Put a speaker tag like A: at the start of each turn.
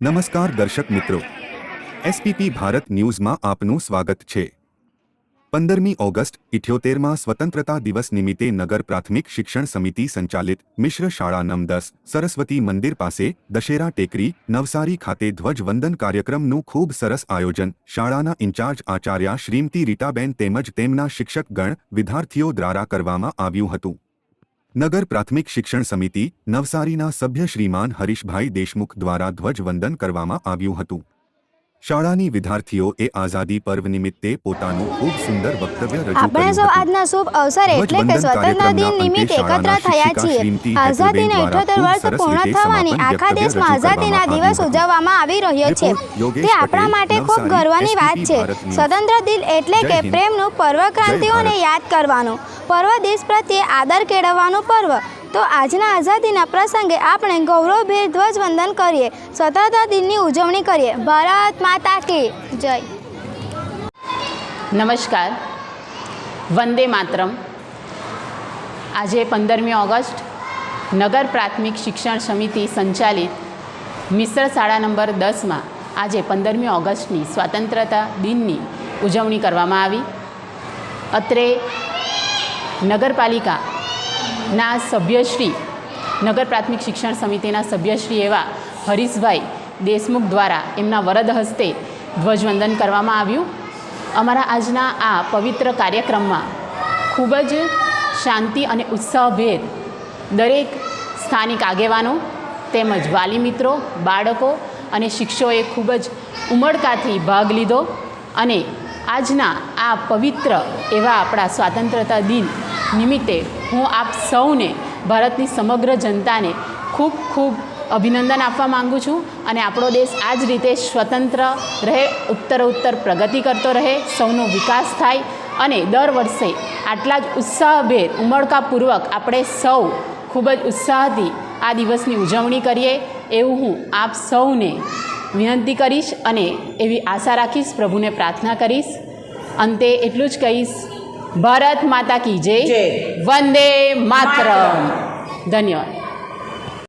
A: નમસ્કાર દર્શક મિત્રો. એસપીપી ભારત ન્યૂઝમાં આપનું સ્વાગત છે. પંદરમી ઓગસ્ટ, ઇઠ્યોતેરમાં સ્વતંત્રતા દિવસ નિમિત્તે નગર પ્રાથમિક શિક્ષણ સમિતિ સંચાલિત મિશ્ર શાળા નમ દસ, સરસ્વતી મંદિર પાસે દશેરા ટેકરી, નવસારી ખાતે ધ્વજવંદન કાર્યક્રમનું ખૂબ સરસ આયોજન. શાળાના ઇન્ચાર્જ આચાર્ય શ્રીમતી રીટાબેન તેમજ તેમના શિક્ષકગણ વિદ્યાર્થીઓ દ્વારા કરવામાં આવ્યું હતું. નગર પ્રાથમિક શિક્ષણ સમિતિ નવસારીના સભ્ય શ્રીમાન હરીશભાઈ દેશમુખ દ્વારા ધ્વજવંદન કરવામાં આવ્યું હતું. શાળાની વિદ્યાર્થીઓએ આઝાદી પર્વ નિમિત્તે પોતાનું ખૂબ સુંદર વક્તવ્ય રજૂ
B: આપણે
A: કર્યું
B: સૌ આજના શુભ અવસર એટલે કે
A: સ્વતંત્રતા
B: સ્વતંત્ર દિન નિમિત્તે એકત્ર થયા છીએ. આઝાદીના
A: શ્રીમતી
B: ઇઠ્યોતેર
A: હેતુબેન
B: વર્ષ પૂર્ણ થવાની આખા દેશમાં આઝાદીના દિવસ ઉજવવામાં આવી રહ્યો છે. તે આપણા માટે ખૂબ ગર્વની વાત છે. સ્વતંત્ર દિન એટલે કે પ્રેમનું પર્વ ક્રાંતિઓને યાદ કરવાનું. પર્વ દેશ પ્રત્યે આદર કેળવવાનું પર્વ. તો આજના આઝાદીના પ્રસંગે આપણે ગૌરવભેર ધ્વજવંદન કરીએ. સ્વતંત્રતા દિનની ઉજવણી કરીએ. ભારત માતા કી જય.
C: નમસ્કાર. વંદે માતરમ. આજે પંદરમી ઓગસ્ટ નગર પ્રાથમિક શિક્ષણ સમિતિ સંચાલિત મિશ્ર શાળા નંબર દસમાં આજે પંદરમી ઓગસ્ટની સ્વાતંત્રતા દિનની ઉજવણી કરવામાં આવી. અત્રે નગરપાલિકાના સભ્યશ્રી, નગર પ્રાથમિક શિક્ષણ સમિતિના સભ્યશ્રી એવા હરીશભાઈ દેશમુખ દ્વારા એમના વરદ હસ્તે ધ્વજવંદન કરવામાં આવ્યું. અમારા આજના આ પવિત્ર કાર્યક્રમમાં ખૂબ જ શાંતિ અને ઉત્સાહભેર દરેક સ્થાનિક આગેવાનો તેમજ વાલી મિત્રો, બાળકો અને શિક્ષકોએ ખૂબ જ ઉમળકાથી ભાગ લીધો અને આજના આ પવિત્ર એવા આપણા સ્વાતંત્રતા દિન નિમિત્તે હું આપ સૌને ભારતની સમગ્ર જનતાને ખૂબ ખૂબ અભિનંદન આપવા માગું છું અને આપણો દેશ આ જ રીતે સ્વતંત્ર રહે, ઉત્તરોત્તર પ્રગતિ કરતો રહે, સૌનો વિકાસ થાય અને દર વર્ષે આટલા જ ઉત્સાહભેર ઉમળકાપૂર્વક આપણે સૌ ખૂબ જ ઉત્સાહથી આ દિવસની ઉજવણી કરીએ એવું હું આપ સૌને વિનંતી કરીશ અને એવી આશા રાખીશ, પ્રભુને પ્રાર્થના કરીશ. અંતે એટલું જ કહીશ. ભારત માતા કી
D: જય.
C: વંદે માતરમ. ધન્યવાદ.